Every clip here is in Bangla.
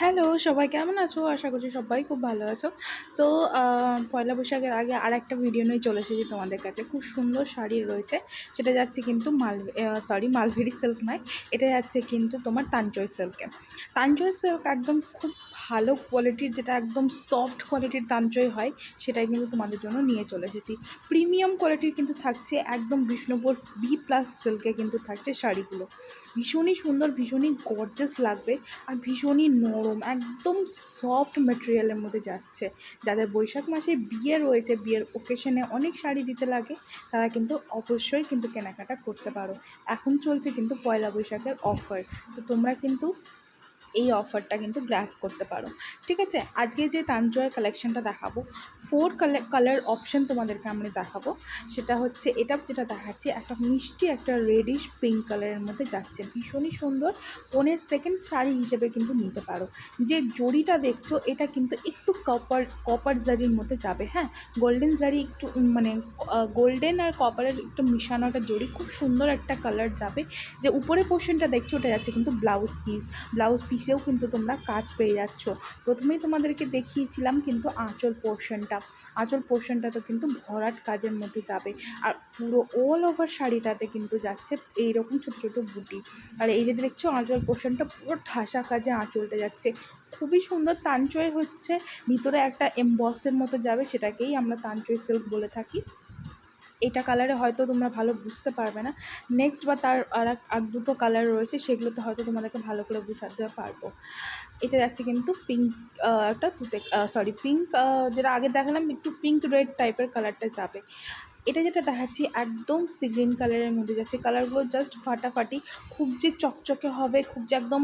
হ্যালো সবাই কেমন আছো? আশা করছি সবাই খুব ভালো আছো। সো পয়লা বৈশাখের আগে আর একটা ভিডিও নিয়ে চলে এসেছি তোমাদের কাছে। খুব সুন্দর শাড়ি রয়েছে। সেটা যাচ্ছে কিন্তু মাল সরি মালভেরি সিল্ক নয়। এটা যাচ্ছে কিন্তু তোমার তাঞ্চয় সিল্কে তাঞ্চয় সিল্ক একদম খুব ভালো কোয়ালিটির যেটা একদম সফট কোয়ালিটির তাঞ্চয় হয়, সেটাই কিন্তু তোমাদের জন্য নিয়ে চলে এসেছি। প্রিমিয়াম কোয়ালিটির কিন্তু থাকছে, একদম বিষ্ণুপুর ভি প্লাস সিল্কে কিন্তু থাকছে শাড়িগুলো। ভীষণই সুন্দর, ভীষণই গর্জাস লাগবে আর ভীষণই নরম, একদম সফট মেটেরিয়ালের মধ্যে যাচ্ছে। যাদের বৈশাখ মাসে বিয়ে রয়েছে, বিয়ের ওকেশনে অনেক শাড়ি দিতে লাগে, তারা কিন্তু অবশ্যই কিন্তু কেনাকাটা করতে পারো। এখন চলছে কিন্তু পয়লা বৈশাখের অফার তো তোমরা কিন্তু এই অফারটা কিন্তু গ্র্যাব করতে পারো। ঠিক আছে? আজকে যে তাঞ্জয়ের কালেকশানটা দেখাবো ফোর কালার কালার অপশান তোমাদেরকে আমি দেখাবো। সেটা হচ্ছে এটা যেটা দেখাচ্ছি, একটা মিষ্টি, একটা রেডিশ পিঙ্ক কালারের মধ্যে যাচ্ছে। ভীষণই সুন্দর। পনেরো সেকেন্ড শাড়ি হিসেবে কিন্তু নিতে পারো। যে জড়িটা দেখছ, এটা কিন্তু একটু কপার কপার জারির মধ্যে যাবে হ্যাঁ? গোল্ডেন জারি একটু মানে গোল্ডেন আর কপারের একটু মিশানো একটা জড়ি, খুব সুন্দর একটা কালার যাবে। যে উপরে পোর্শনটা দেখছ, ওটা যাচ্ছে কিন্তু ব্লাউজ পিস। ব্লাউজ পিসেও কিন্তু তোমরা কাজ পেয়ে যাচ্ছ। প্রথমেই তোমাদেরকে দেখিয়েছিলাম কিন্তু আঁচল পোর্শনটা। আঁচল পোর্শনটা তো কিন্তু ভরাট কাজের মধ্যে যাবে। আর পুরো অল ওভার শাড়িটাতে কিন্তু যাচ্ছে এইরকম ছোটো ছোটো বুটি। আর এই যে দেখছ, আঁচল পোর্শনটা পুরো ঠাসা কাজে আঁচলটা যাচ্ছে। খুবই সুন্দর তাঞ্চয় হচ্ছে, ভিতরে একটা এমবসের মতো যাবে, সেটাকেই আমরা তানচয় সিল্ক বলে থাকি। এটা কালারে হয়তো তোমরা ভালো বুঝতে পারবে না। নেক্সট বা তার আর আর দুটো কালার রয়েছে, সেগুলোতে হয়তো তোমাদেরকে ভালো করে বুঝাতে পারব। এটা যাচ্ছে কিন্তু পিঙ্ক একটা তুতে সরি পিঙ্ক যেটা আগে দেখালাম, একটু পিঙ্ক রেড টাইপের কালারটা যাবে। এটা যেটা দেখাচ্ছি একদম সি গ্রিন কালারের মধ্যে যাচ্ছে। কালারগুলো জাস্ট ফাটাফাটি। খুব যে চকচকে হবে, খুব যে একদম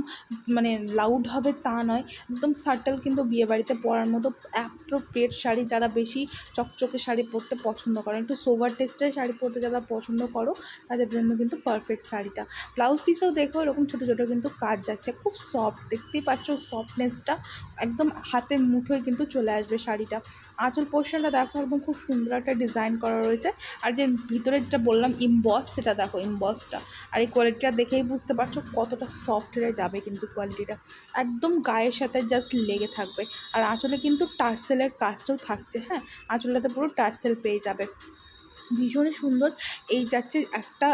মানে লাউড হবে তা নয়। একদম সাটল কিন্তু বিয়েবাড়িতে পরার মতো অ্যাপ্রোপ্রিয়েট শাড়ি যারা বেশি চকচকে শাড়ি পরতে পছন্দ করেন। একটু সোভার টেস্টের শাড়ি পরতে যারা পছন্দ করো, তাদের জন্য কিন্তু পারফেক্ট শাড়িটা। ব্লাউজ পিসেও দেখো, এরকম ছোটো ছোটো কিন্তু কাজ যাচ্ছে। খুব সফট দেখতেই পাচ্ছ সফটনেসটা একদম হাতের মুঠোয় কিন্তু চলে আসবে শাড়িটা। আঁচল পোর্শনটা দেখো, একদম খুব সুন্দর একটা ডিজাইন করা রয়েছে। আর যে ভিতরে যেটা বললাম ইমবস সেটা দেখো ইমবসটা আর এই কোয়ালিটিটা দেখেই বুঝতে পারছ কতটা সফটওয়্যারে যাবে কিন্তু কোয়ালিটিটা একদম গায়ের সাথে জাস্ট লেগে থাকবে। আর আঁচলে কিন্তু টার্সেলের কাজটাও থাকছে হ্যাঁ? আঁচলটাতে পুরো টার্সেল পেয়ে যাবে। ভীষণই সুন্দর। এই যাচ্ছে একটা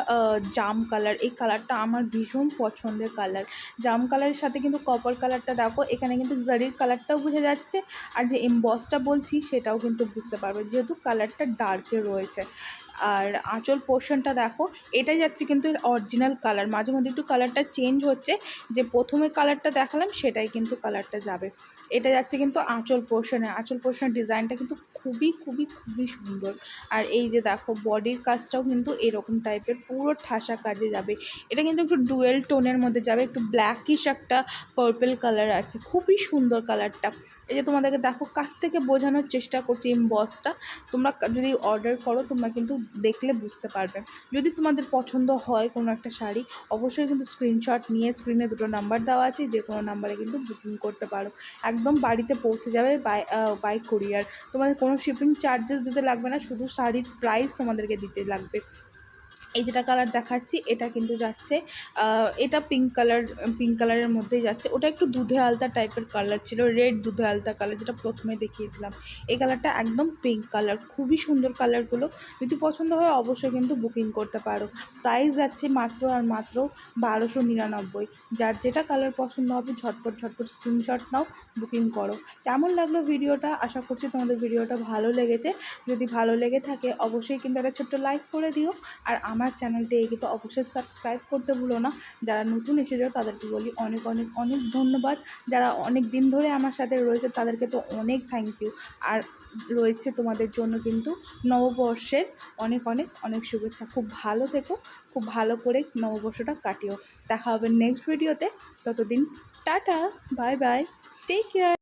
জাম কালার। এই কালারটা আমার ভীষণ পছন্দের কালার। জাম কালারের সাথে কিন্তু কপার কালারটা দেখো, এখানে কিন্তু জারির কালারটাও বুঝে যাচ্ছে। আর যে এমবসটা বলছি, সেটাও কিন্তু বুঝতে পারবে। যেহেতু কালারটা ডার্কে রয়েছে। আর আঁচল পোর্শনটা দেখো, এটাই যাচ্ছে কিন্তু অরিজিনাল কালার মাঝে মধ্যে একটু কালারটা চেঞ্জ হচ্ছে, যে প্রথমে কালারটা দেখালাম, সেটাই কিন্তু কালারটা যাবে। এটা যাচ্ছে কিন্তু আঁচল পোর্শনে। আঁচল পোর্শনের ডিজাইনটা কিন্তু খুবই খুবই খুবই সুন্দর। আর এই যে দেখো বডির কাজটাও কিন্তু এরকম টাইপের পুরো ঠাসা কাজে যাবে। এটা কিন্তু একটু ডুয়েল টোনের মধ্যে যাবে, একটু ব্ল্যাকিশ একটা পার্পেল কালার আছে। খুবই সুন্দর কালারটা এই যে তোমাদেরকে দেখো, কাছ থেকে বোঝানোর চেষ্টা করছি বসটা তোমরা যদি অর্ডার করো, তোমরা কিন্তু দেখলে বুঝতে পারবে। যদি তোমাদের পছন্দ হয় কোনো একটা শাড়ি, অবশ্যই কিন্তু স্ক্রিনশট নিয়ে স্ক্রিনে দুটো নাম্বার দেওয়া আছে, যে কোনো নাম্বারে কিন্তু বুকিং করতে পারো। একদম বাড়িতে পৌঁছে যাবে বাই বাই কুরিয়ার তোমাদের কোনো শিপিং চার্জেস দিতে লাগবে না, শুধু শাড়ির প্রাইস তোমাদেরকে দিতে লাগবে। এই যেটা কালার দেখাচ্ছি, এটা কিন্তু যাচ্ছে। এটা পিঙ্ক কালার পিঙ্ক কালারের মধ্যেই যাচ্ছে। ওটা একটু দুধে আলতা টাইপের কালার ছিল রেড দুধে আলতা কালার যেটা প্রথমে দেখিয়েছিলাম। এই কালারটা একদম পিঙ্ক কালার খুবই সুন্দর কালারগুলো যদি পছন্দ হয়, অবশ্যই কিন্তু বুকিং করতে পারো। প্রাইস যাচ্ছে মাত্র আর মাত্র বারোশো নিরানব্বই। যার যেটা কালার পছন্দ হবে, ঝটপট ঝটপট স্ক্রিনশট নাও বুকিং করো। কেমন লাগল ভিডিওটা? আশা করছি তোমাদের ভিডিওটা ভালো লেগেছে। যদি ভালো লেগে থাকে, অবশ্যই কিন্তু একটা ছোট্ট লাইক করে দিও। আর আমার চ্যানেলটি কিন্তু অবশ্যই সাবস্ক্রাইব করতে ভুলো না। যারা নতুন এসেছ, তাদেরকে বলি অনেক অনেক অনেক ধন্যবাদ। যারা অনেক দিন ধরে আমার সাথে রয়েছে, তাদেরকে তো অনেক থ্যাংক ইউ আর রয়েছে তোমাদের জন্য কিন্তু নববর্ষের অনেক অনেক অনেক শুভেচ্ছা। খুব ভালো থেকো, খুব ভালো করে নববর্ষটা কাটিও। দেখা হবে নেক্সট ভিডিওতে ততদিন tata bye bye take care